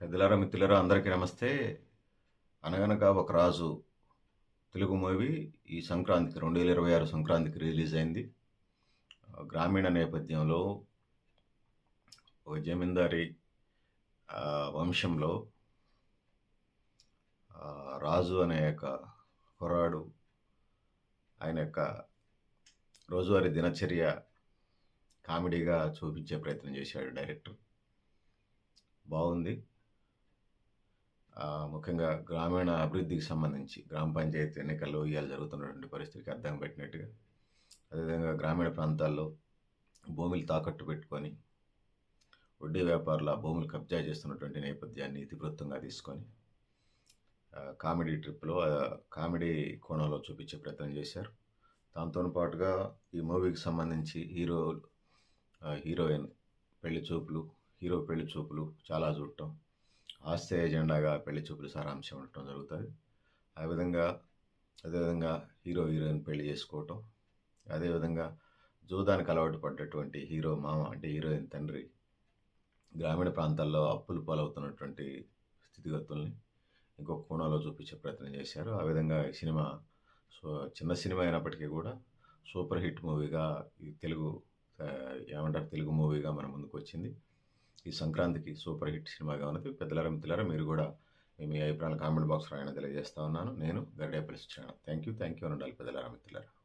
పెద్దలారా మిత్రులారా అందరికీ నమస్తే. అనగనగా ఒక రాజు తెలుగు మూవీ ఈ సంక్రాంతికి రెండు వేల ఇరవై ఆరు సంక్రాంతికి రిలీజ్ అయింది. గ్రామీణ నేపథ్యంలో ఒక జమీందారి వంశంలో రాజు అనే యొక్క కుర్రాడు ఆయన యొక్క రోజువారీ దినచర్య కామెడీగా చూపించే ప్రయత్నం చేశాడు డైరెక్టర్. బాగుంది. ముఖ్యంగా గ్రామీణ అభివృద్ధికి సంబంధించి గ్రామ పంచాయతీ ఎన్నికల్లో ఇవాళ జరుగుతున్నటువంటి పరిస్థితికి అర్థం పెట్టినట్టుగా అదేవిధంగా గ్రామీణ ప్రాంతాల్లో భూములు తాకట్టు పెట్టుకొని వడ్డీ వ్యాపారుల భూములు కబ్జా చేస్తున్నటువంటి నేపథ్యాన్ని ఇతివృత్తంగా తీసుకొని కామెడీ ట్రిప్లో కామెడీ కోణంలో చూపించే ప్రయత్నం చేశారు. దాంతో పాటుగా ఈ మూవీకి సంబంధించి హీరో హీరోయిన్ పెళ్ళి చూపులు హీరో పెళ్ళి చూపులు చాలా చూడటం ఆస్తి ఎజెండాగా పెళ్ళి చూపులు సారాంశం ఉండటం జరుగుతుంది. ఆ విధంగా అదేవిధంగా హీరో హీరోయిన్ పెళ్ళి చేసుకోవటం అదేవిధంగా జూదానికి అలవాటు పడ్డటువంటి హీరో మామ అంటే హీరోయిన్ తండ్రి గ్రామీణ ప్రాంతాల్లో అప్పులు పాలవుతున్నటువంటి స్థితిగతుల్ని ఇంకొక కోణంలో చూపించే ప్రయత్నం చేశారు. ఆ విధంగా ఈ సినిమా సో చిన్న సినిమా అయినప్పటికీ కూడా సూపర్ హిట్ మూవీగా ఈ తెలుగు ఏమంటారు తెలుగు మూవీగా మన ముందుకు వచ్చింది ఈ సంక్రాంతికి సూపర్ హిట్ సినిమాగా ఉన్నది పెద్దలారా మిత్రులారా మీరు కూడా మీ అభిప్రాయాలు కామెంట్ బాక్స్ రాయని తెలియజేస్తా ఉన్నాను. నేను గడ్డే పిలుస్తున్నాను థ్యాంక్ యూ థ్యాంక్ యూ అని ఉండాలి పెద్దలారా మిత్రులారా.